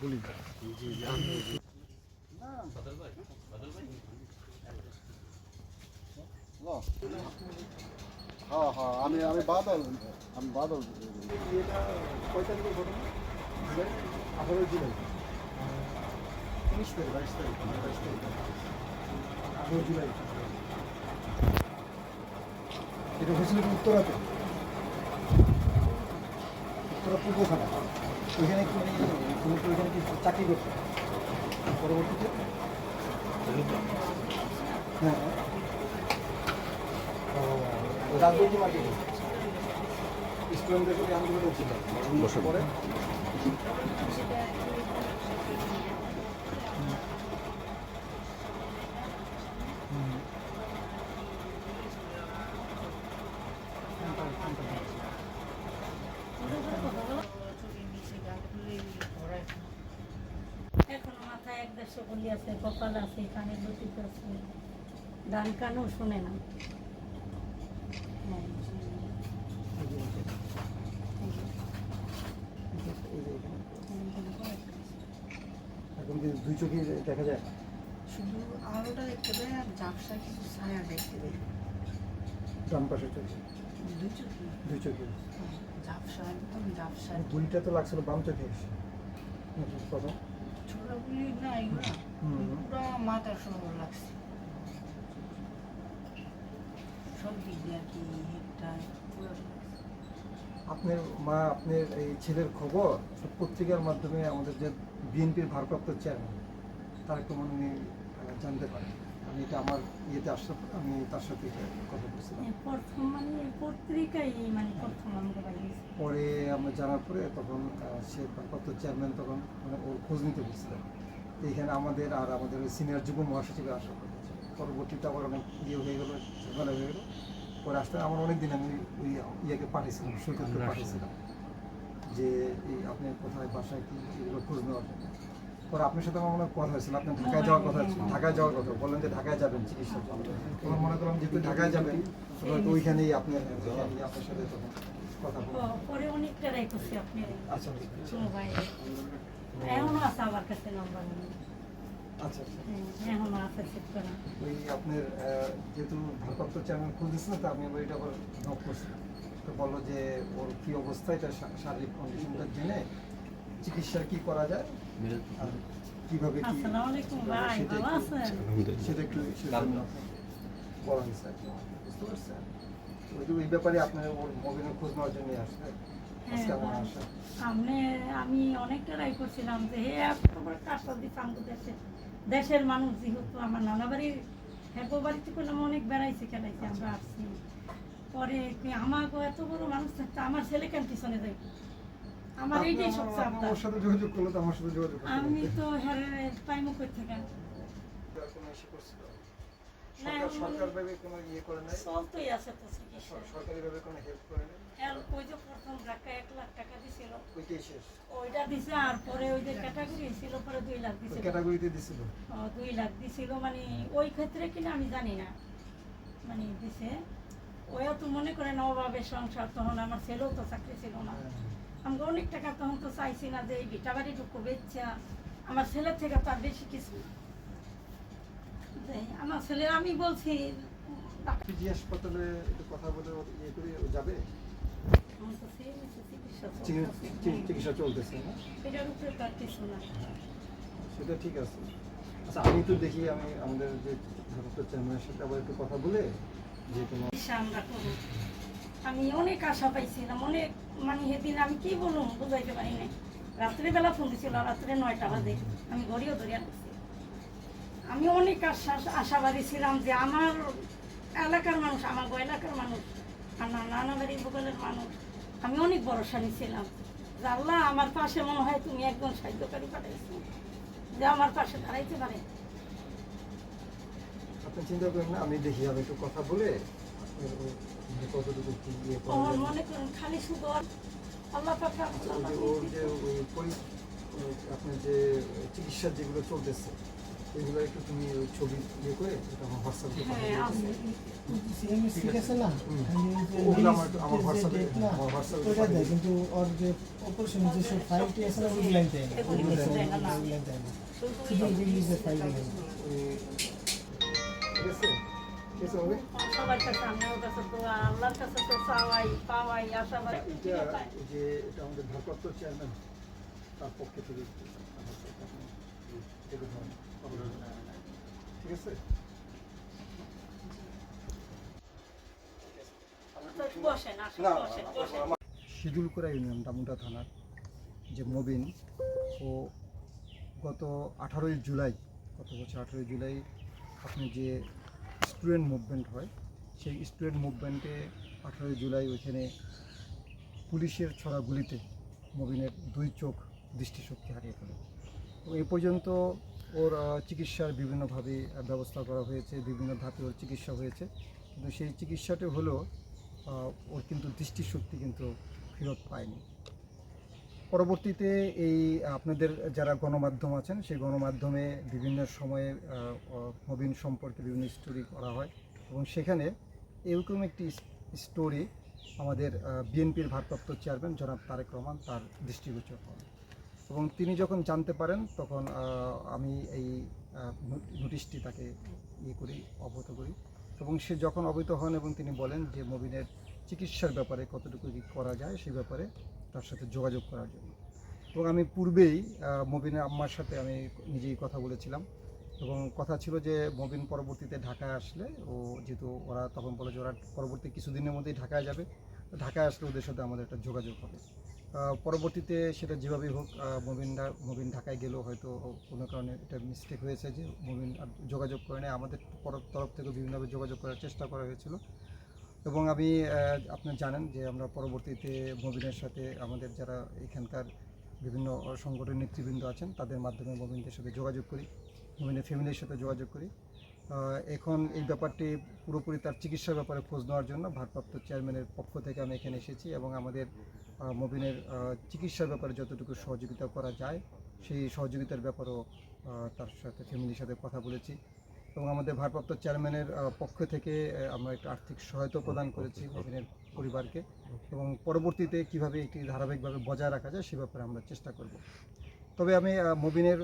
বলি হ্যাঁ হ্যাঁ আমি আমি বাদল আমি বাদল এটা কয় তারিখের ঘটনা আঠারোই জুলাই উনিশ তারিখ বাইশ তারিখ বাইশ তারিখ আঠারো জুলাই এটা হয়েছিল কি উত্তরাতে পূর্ব পূর্বখানা ওইখানে কি মানে তুমি কি ওইখানে কি চাকরি করতে পরবর্তীতে? হ্যাঁ। রাজনৈতিক মার্কেট স্টুডেন্টদের প্রতি আন্দোলন ছিল পরে? গুলি আছে কপাল আছে কানে লতিত আছে। গান কানও শুনে না। হ্যাঁ, এখন কি দুই চোখে দেখা যায়? শুধু আলোটা দেখতে পাই আর ঝাপসা কিছু ছায়া দেখতে পাই। ডান পাশে চোখে? দুই চোখে। দুই চোখে। ঝাপসা একদম ঝাপসা গুলিটা তো লাগছিল বাম চোখে। প্রথম ছোটগুলি না এগুলো হুম। পুরো মাথার সঙ্গে লাগছে। সব দিক দিয়ে আর কি হেডটা পুরো আপনার মা আপনার এই ছেলের খবর পত্রিকার মাধ্যমে আমাদের যে বিএনপির ভারপ্রাপ্ত চেয়ারম্যান তার একটু মনে জানতে পারে আমি এটা আমার ইয়েতে আসতে আমি তার সাথে কথা বলছিলাম। প্রথম মানে মানে বাড়িয়েছে পরে আমরা জানার পরে তখন সে ভারপ্রাপ্ত চেয়ারম্যান তখন মানে ওর খোঁজ নিতে বলছিলেন এইখানে আমাদের আর আমাদের সিনিয়র যুব মহাসচিবের আসার কথা পরবর্তীতে আবার অনেক ইয়ে হয়ে গেলো ঝামেলা হয়ে গেলো। পরে আসতে আমার অনেক দিন আমি ওই ইয়েকে পাঠিয়েছিলাম সৈকতকে পাঠিয়েছিলাম। যে এই আপনি কোথায় বাসায় কি এগুলো খোঁজ নেওয়ার জন্য। পরে আপনার সাথে আমার মনে কথা হয়েছিল আপনি ঢাকায় যাওয়ার কথা ঢাকায় যাওয়ার কথা বললেন যে ঢাকায় যাবেন চিকিৎসার জন্য। তখন মনে করলাম যেহেতু ঢাকায় যাবেন হয়তো ওইখানেই আপনি আপনার সাথে তখন কথা পরে অনেকটা রাই করছি আপনি। আচ্ছা ঠিক আছে। মোবাইলে এখনও আছে আমার কাছে নম্বর আচ্ছা আচ্ছা। এখনও আছে সেট করা। ওই আপনার যেহেতু ভারপ্রাপ্ত খুলতেছিলেন তো আমি ওইটা আবার নক করছি তো বলল যে ওর কি অবস্থা এটা শারীরিক কন্ডিশনটা জেনে চিকিৎসার কি করা যায়? কীভাবে কি সেটা একটু- বলা হয়েছে বুঝতে পারছেন? ওই ব্যাপারে আপনার ওর মোবাইলের খোঁজ নেওয়ার জন্য আসলে আজকে আমার হ্যাঁ, আসা। আপনি আমি অনেকটা করছিলাম যে হে আপনার কাজটা দিচ্ছে আমাদের দেশে। দেশের মানুষ যেহেতু আমার নানা বাড়ির হ্যাঁ বাড়িতে করলাম অনেক বেড়াইছে খেলাইছে আমরা আসছি। পরে আমাকে এত বড় মানুষ থাকতে আমার ছেলে কেন পিছনে যাই আমার এইটাই সবচেয়ে আমার- সাথে যোগাযোগ করলে তো আমার সাথে যোগাযোগ আমি তো হ্যাঁ পাইমো কই থেকে কোনো ইসে করছিল? না, সরকার এমন- কোনো ইয়ে করে নাই? চলতেই আছে তো চিকিৎসা। সর- সরকারিভাবে কোনো হেল্প করে নাই? আর ওই যে প্রথম ধাক্কা এক লাখ টাকা দিছিল। ওইটাই শেষ। ওইটা দিছে আর পরে ওই যে ক্যাটাগরি ছিল পরে দুই লাখ দিছিল। ক্যাটাগরিতে দিছিল? ও, দুই লাখ দিছিল মানে ওই ক্ষেত্রে কিনা আমি জানি না। মানে দিছে। ওও তো মনে করে না অভাবে সংসার তখন আমার ছেলেও তো চাকরি ছিল না। আমি অনেক টাকা তখন তো চাইছি না যে এই ভিটা বাড়িটুকু বেচা। আমার ছেলের থেকে তার বেশি কিছু আমার ছেলে আমি বলছি পিজি হাসপাতালে কথা বলে ইয়ে করে যাবে? আমার চিকিৎসা চলতেছে। না? সেটা ঠিক আছে। আচ্ছা আমি তো দেখি আমি আমাদের যে ভারত চেয়ারম্যানের সাথে আবার একটু কথা বলে যে আমরা করব। আমি অনেক আশা পাইছিলাম অনেক মানে সেদিন আমি কি বলুম বুঝাইতে পারি নাই। রাত্রেবেলা ফোন দিছিল, রাত্রে নয়টা বাজে। আমি ঘড়িও ধরিয়া আমি অনেক আশা আশাবাদী ছিলাম যে আমার এলাকার মানুষ, আমার এলাকার মানুষ, আমার নানা বাড়ির বগলের মানুষ, আমি অনেক ভরসা নিয়েছিলাম যে আল্লাহ, আমার পাশে মনে হয় তুমি একজন সাহায্যকারী পাঠাইছো, যে আমার পাশে দাঁড়াইতে পারে। আপনি চিন্তা করেন না, আমি দেখি, আমি একটু কথা বলে যে কতটুকু কি ইয়ে আমার মনে করেন খালি শুধু আল্লাহ পাক ওর যে ওই আপনার যে চিকিৎসা যেগুলো চলতেছে এগুলো একটু তুমি ওই ছবি ইয়ে করে এটা আমার হোয়াটসঅ্যাপে হ্যাঁ ঠিক আছে না? হুম। ওগুলো আমার- আমার না, আমার ওটা দেয় কিন্তু ওর যে অপারেশন যে সব ফাইলটি আছে না ওগুলো লাইন দেয় ওগুলো দেয় না, না। ওগুলো দেয় না। শুধু শুধু রিলিজের ফাইল দেয় ঠিক আছে ঠিক আছে? হবে সবার কাছে আমিও কাছে তো আল্লাহর কাছে তো চাওয়াই পাওয়াই আশাবাদ যে এটা আমাদের ভারপ্রাপ্ত চেয়ারম্যান তার পক্ষ থেকে। ঠিক আছে? ইউনিয়ন দামুন্ডা থানার যে মবিন ও গত আঠারোই জুলাই গত বছর আঠারোই জুলাই আপনি যে স্টুডেন্ট মুভমেন্ট হয়। সেই স্টুডেন্ট মুভমেন্টে আঠারোই জুলাই ওইখানে পুলিশের ছড়া গুলিতে মবিনের দুই চোখ দৃষ্টিশক্তি হারিয়ে ফেলে। এই পর্যন্ত ওর চিকিৎসার বিভিন্নভাবে ব্যবস্থা করা হয়েছে, বিভিন্ন ধাপে ওর চিকিৎসা হয়েছে। কিন্তু সেই চিকিৎসাটি হলো ওর কিন্তু দৃষ্টিশক্তি কিন্তু ফেরত পায়নি। পরবর্তীতে এই, আপনাদের যারা গণমাধ্যম আছেন, সেই গণমাধ্যমে বিভিন্ন সময়ে নবীন সম্পর্কে বিভিন্ন স্টোরি করা হয় এবং সেখানে এরকম একটি স্টোরি আমাদের বিএনপির ভারপ্রাপ্ত চেয়ারম্যান জনাব তারেক রহমান তার দৃষ্টিগোচর হন এবং তিনি যখন জানতে পারেন, তখন আমি এই নোটিশটি তাকে ইয়ে করি, অবগত করি। এবং সে যখন অবহিত হন এবং তিনি বলেন যে মবিনের চিকিৎসার ব্যাপারে কতটুকু করা যায়, সে ব্যাপারে তার সাথে যোগাযোগ করার জন্য। এবং আমি পূর্বেই আহ, মবিনের আম্মার সাথে আমি নিজেই কথা বলেছিলাম। এবং কথা ছিল যে মবিন পরবর্তীতে ঢাকায় আসলে ও যেহেতু ওরা তখন বলে যে ওরা পরবর্তী কিছুদিনের মধ্যেই ঢাকায় যাবে। ঢাকায় আসলে ওদের সাথে আমাদের একটা যোগাযোগ হবে। পরবর্তীতে সেটা যেভাবেই হোক মবিনরা মবিন ঢাকায় গেলেও হয়তো কোনো কারণে এটা মিস্টেক হয়েছে যে মবিন যোগাযোগ করে নেয় আমাদের তরফ থেকে বিভিন্নভাবে যোগাযোগ করার চেষ্টা করা হয়েছিল। এবং আমি আপনারা জানেন যে আমরা পরবর্তীতে মবিনের সাথে আমাদের যারা এখানকার বিভিন্ন সংগঠনের নেতৃবৃন্দ আছেন, তাদের মাধ্যমে মবিনদের সাথে যোগাযোগ করি, মবিনের ফ্যামিলির সাথে যোগাযোগ করি। এখন এই ব্যাপারটি পুরোপুরি তার চিকিৎসার ব্যাপারে খোঁজ নেওয়ার জন্য ভারপ্রাপ্ত চেয়ারম্যানের পক্ষ থেকে আমি এখানে এসেছি এবং আমাদের মবিনের চিকিৎসার ব্যাপারে যতটুকু সহযোগিতা করা যায়, সেই সহযোগিতার ব্যাপারেও তার সাথে, ফ্যামিলির সাথে কথা বলেছি। এবং আমাদের ভারপ্রাপ্ত চেয়ারম্যানের পক্ষ থেকে আমরা একটা আর্থিক সহায়তা প্রদান করেছি মবিনের পরিবারকে এবং পরবর্তীতে কীভাবে এটি ধারাবাহিকভাবে বজায় রাখা যায় সে ব্যাপারে আমরা চেষ্টা করব। তবে আমি মবিনের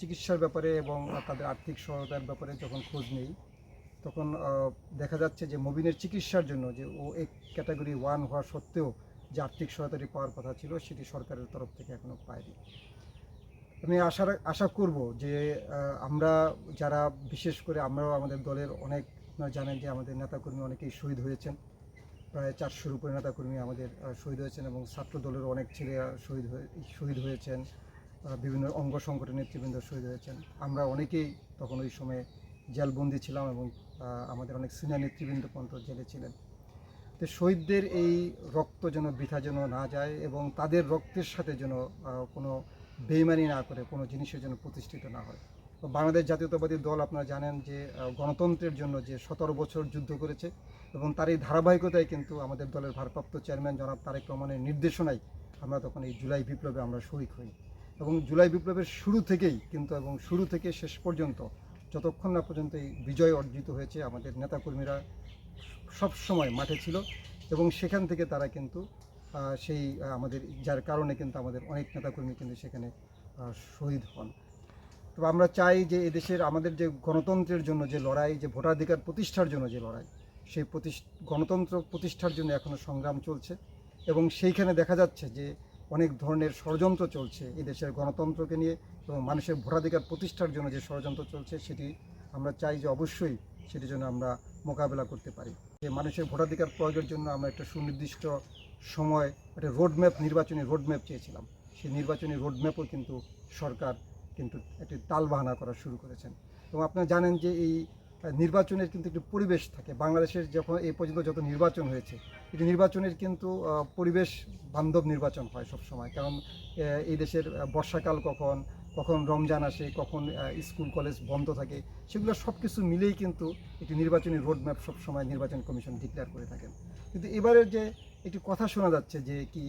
চিকিৎসার ব্যাপারে এবং তাদের আর্থিক সহায়তার ব্যাপারে যখন খোঁজ নেই, তখন দেখা যাচ্ছে যে মবিনের চিকিৎসার জন্য যে ও এক ক্যাটাগরি ওয়ান হওয়া সত্ত্বেও যে আর্থিক সহায়তাটি পাওয়ার কথা ছিল সেটি সরকারের তরফ থেকে এখনও পায়নি। আমি আশা আশা করব যে আমরা যারা, বিশেষ করে আমরাও আমাদের দলের অনেক জানেন যে আমাদের নেতাকর্মী অনেকেই শহীদ হয়েছেন। প্রায় চারশোর উপরে নেতাকর্মী আমাদের শহীদ হয়েছেন এবং ছাত্র দলের অনেক ছেলে শহীদ হয়ে, শহীদ হয়েছেন। বিভিন্ন অঙ্গ সংগঠনের নেতৃবৃন্দ শহীদ হয়েছেন। আমরা অনেকেই তখন ওই সময়ে জেলবন্দি ছিলাম এবং আমাদের অনেক সিনিয়র নেতৃবৃন্দ পর্যন্ত জেলে ছিলেন। তো শহীদদের এই রক্ত যেন বৃথা যেন না যায় এবং তাদের রক্তের সাথে যেন কোনো বেইমানি না করে কোনো জিনিসের জন্য প্রতিষ্ঠিত না হয়। বাংলাদেশ জাতীয়তাবাদী দল আপনারা জানেন যে গণতন্ত্রের জন্য যে সতেরো বছর যুদ্ধ করেছে এবং তার এই ধারাবাহিকতায় কিন্তু আমাদের দলের ভারপ্রাপ্ত চেয়ারম্যান জনাব তারেক রহমানের নির্দেশনায় আমরা তখন এই জুলাই বিপ্লবে আমরা শরিক হই। এবং জুলাই বিপ্লবের শুরু থেকেই কিন্তু এবং শুরু থেকে শেষ পর্যন্ত যতক্ষণ না পর্যন্ত এই বিজয় অর্জিত হয়েছে, আমাদের নেতাকর্মীরা সব সময় মাঠে ছিল এবং সেখান থেকে তারা কিন্তু সেই আমাদের, যার কারণে কিন্তু আমাদের অনেক নেতাকর্মী কিন্তু সেখানে শহীদ হন। তো আমরা চাই যে এদেশের, আমাদের যে গণতন্ত্রের জন্য যে লড়াই, যে ভোটাধিকার প্রতিষ্ঠার জন্য যে লড়াই, সেই গণতন্ত্র প্রতিষ্ঠার জন্য এখনও সংগ্রাম চলছে এবং সেইখানে দেখা যাচ্ছে যে অনেক ধরনের ষড়যন্ত্র চলছে এই দেশের গণতন্ত্রকে নিয়ে এবং মানুষের ভোটাধিকার প্রতিষ্ঠার জন্য যে ষড়যন্ত্র চলছে সেটি আমরা চাই যে অবশ্যই সেটির জন্য আমরা মোকাবেলা করতে পারি। যে মানুষের ভোটাধিকার প্রয়োগের জন্য আমরা একটা সুনির্দিষ্ট সময় একটা রোডম্যাপ নির্বাচনী রোডম্যাপ চেয়েছিলাম। সেই নির্বাচনী রোডম্যাপও কিন্তু সরকার কিন্তু একটি তালবাহানা করা শুরু করেছেন। এবং আপনারা জানেন যে এই নির্বাচনের কিন্তু একটি পরিবেশ থাকে। বাংলাদেশের যখন এই পর্যন্ত যত নির্বাচন হয়েছে, এটি নির্বাচনের কিন্তু পরিবেশ বান্ধব নির্বাচন হয় সব সময় কারণ এই দেশের বর্ষাকাল কখন কখন রমজান আসে, কখন স্কুল, কলেজ বন্ধ থাকে, সেগুলো সব কিছু মিলেই কিন্তু একটি নির্বাচনী রোডম্যাপ সবসময় নির্বাচন কমিশন ডিক্লেয়ার করে থাকেন। কিন্তু এবারের যে একটি কথা শোনা যাচ্ছে যে কি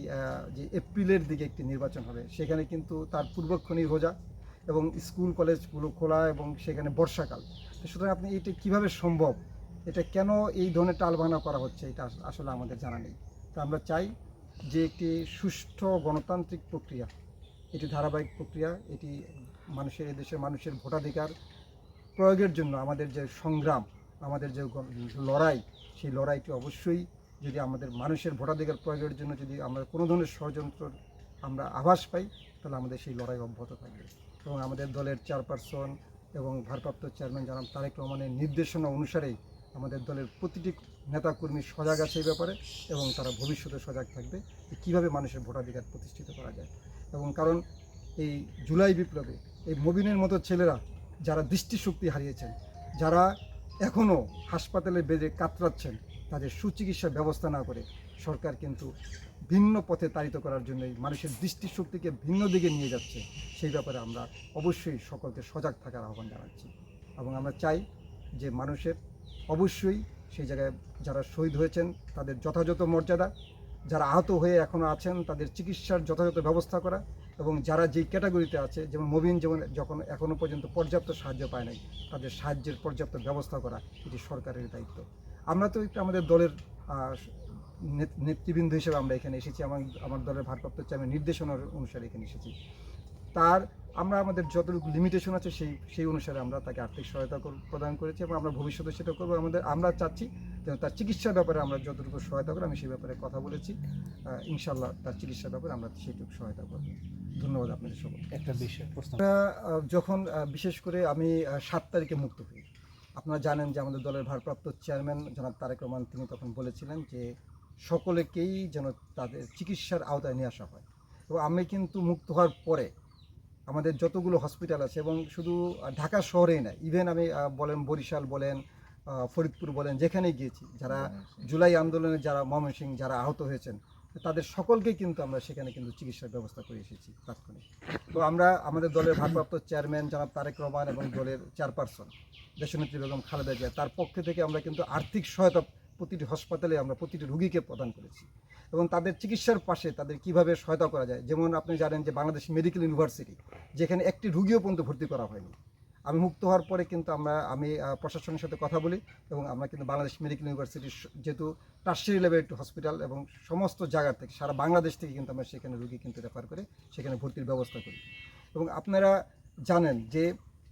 যে এপ্রিলের দিকে একটি নির্বাচন হবে। সেখানে কিন্তু তার পূর্বক্ষণই রোজা এবং স্কুল, কলেজগুলো খোলা এবং সেখানে বর্ষাকাল। সুতরাং আপনি এটা কীভাবে সম্ভব? এটা কেন এই ধরনের টালবাহানা করা হচ্ছে? এটা আসলে আমাদের জানা নেই। তো আমরা চাই যে একটি সুষ্ঠু গণতান্ত্রিক প্রক্রিয়া, এটি ধারাবাহিক প্রক্রিয়া, এটি মানুষের এদেশের মানুষের ভোটাধিকার প্রয়োগের জন্য আমাদের যে সংগ্রাম, আমাদের যে লড়াই, সেই লড়াইটি অবশ্যই যদি আমাদের মানুষের ভোটাধিকার প্রয়োগের জন্য যদি আমরা কোনো ধরনের ষড়যন্ত্র আমরা আভাস পাই, তাহলে আমাদের সেই লড়াই অব্যাহত থাকবে। এবং আমাদের দলের চেয়ারপারসন এবং ভারপ্রাপ্ত চেয়ারম্যান জনাব তারেক রহমানের নির্দেশনা অনুসারেই আমাদের দলের প্রতিটি নেতাকর্মী সজাগ আছে এই ব্যাপারে এবং তারা ভবিষ্যতে সজাগ থাকবে যে কীভাবে মানুষের ভোটাধিকার প্রতিষ্ঠিত করা যায়। এবং কারণ এই জুলাই বিপ্লবে এই মবিনের মতো ছেলেরা যারা দৃষ্টিশক্তি হারিয়েছেন, যারা এখনও হাসপাতালে বেডে কাতরাচ্ছেন তাদের সুচিকিৎসার ব্যবস্থা না করে সরকার কিন্তু ভিন্ন পথে তাড়িত করার জন্যই মানুষের দৃষ্টিশক্তিকে ভিন্ন দিকে নিয়ে যাচ্ছে। সেই ব্যাপারে আমরা অবশ্যই সকলকে সজাগ থাকার আহ্বান জানাচ্ছি এবং আমরা চাই যে মানুষের অবশ্যই সেই জায়গায় যারা শহীদ হয়েছেন তাদের যথাযথ মর্যাদা, যারা আহত হয়ে এখনও আছেন তাদের চিকিৎসার যথাযথ ব্যবস্থা করা এবং যারা যেই ক্যাটাগরিতে আছে, যেমন মবিন যেমন যখন এখনও পর্যন্ত পর্যাপ্ত সাহায্য পায় নাই, তাদের সাহায্যের পর্যাপ্ত ব্যবস্থা করা এটি সরকারের দায়িত্ব। আমরা তো একটু আমাদের দলের নেত- নেতৃবৃন্দ হিসেবে আমরা এখানে এসেছি আমার আমার দলের ভারপ্রাপ্ত চেয়ারম্যান নির্দেশনার অনুসারে এখানে এসেছি। তার আমরা আমাদের যতটুকু লিমিটেশন আছে সেই সেই অনুসারে আমরা তাকে আর্থিক সহায়তা প্রদান করেছি এবং আমরা ভবিষ্যতে সেটা করব। আমাদের আমরা চাচ্ছি যেন তার চিকিৎসার ব্যাপারে আমরা যতটুকু সহায়তা করি আমি সেই ব্যাপারে কথা বলেছি। ইনশাল্লাহ তার চিকিৎসার ব্যাপারে আমরা সেইটুকু সহায়তা করব। ধন্যবাদ আপনাদের সকল একটা বিষয় যখন বিশেষ করে আমি সাত তারিখে মুক্ত হই। আপনারা জানেন যে আমাদের দলের ভারপ্রাপ্ত চেয়ারম্যান জনাব তারেক রহমান তিনি তখন বলেছিলেন যে সকলেকেই যেন তাদের চিকিৎসার আওতায় নিয়ে আসা হয়। এবং আমি কিন্তু মুক্ত হওয়ার পরে আমাদের যতগুলো হসপিটাল আছে এবং শুধু ঢাকা শহরেই না ইভেন আমি বলেন বরিশাল বলেন ফরিদপুর বলেন যেখানেই গিয়েছি যারা জুলাই আন্দোলনে যারা ময়মনসিং যারা আহত হয়েছেন তাদের সকলকেই কিন্তু আমরা সেখানে কিন্তু চিকিৎসার ব্যবস্থা করে এসেছি তাৎক্ষণিক। তো আমরা আমাদের দলের ভারপ্রাপ্ত চেয়ারম্যান জনাব তারেক রহমান এবং দলের চেয়ারপারসন দেশনেত্রী বেগম খালেদা জিয়া, তার পক্ষ থেকে আমরা কিন্তু আর্থিক সহায়তা প্রতিটি হাসপাতালে আমরা প্রতিটি রুগীকে প্রদান করেছি এবং তাদের চিকিৎসার পাশে তাদের কীভাবে সহায়তা করা যায়? যেমন আপনি জানেন যে বাংলাদেশ মেডিকেল ইউনিভার্সিটি, যেখানে একটি রুগীও পর্যন্ত ভর্তি করা হয়নি। আমি মুক্ত হওয়ার পরে কিন্তু আমরা, আমি প্রশাসনের সাথে কথা বলি এবং আমরা কিন্তু বাংলাদেশ মেডিকেল ইউনিভার্সিটির যেহেতু টার্সারি লেভেল একটি হসপিটাল এবং সমস্ত জায়গার থেকে, সারা বাংলাদেশ থেকে কিন্তু আমরা সেখানে রুগী কিন্তু রেফার করে, সেখানে ভর্তির ব্যবস্থা করি। এবং আপনারা জানেন যে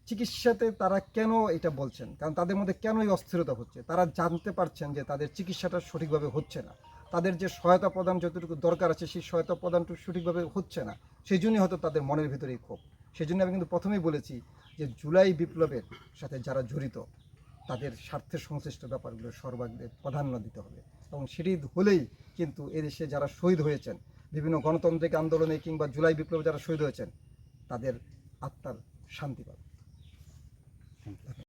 চিকিৎসাতে তারা কেন এটা বলছেন? কারণ তাদের মধ্যে কেন এই অস্থিরতা হচ্ছে? তারা জানতে পারছেন যে তাদের চিকিৎসাটা সঠিকভাবে হচ্ছে না। তাদের যে সহায়তা প্রদান যতটুকু দরকার আছে, সেই সহায়তা প্রদানটুকু সঠিকভাবে হচ্ছে না। সেই জন্যই হয়তো তাদের মনের ভিতরেই ক্ষোভ। সেই জন্য আমি কিন্তু প্রথমেই বলেছি যে জুলাই বিপ্লবের সাথে যারা জড়িত, তাদের স্বার্থে সংশ্লিষ্ট ব্যাপারগুলো সর্বাগ্রে প্রাধান্য দিতে হবে। এবং সেটি হলেই কিন্তু এদেশে যারা শহীদ হয়েছেন, বিভিন্ন গণতান্ত্রিক আন্দোলনে কিংবা জুলাই বিপ্লবে যারা শহীদ হয়েছেন, তাদের আত্মার শান্তি পাবে।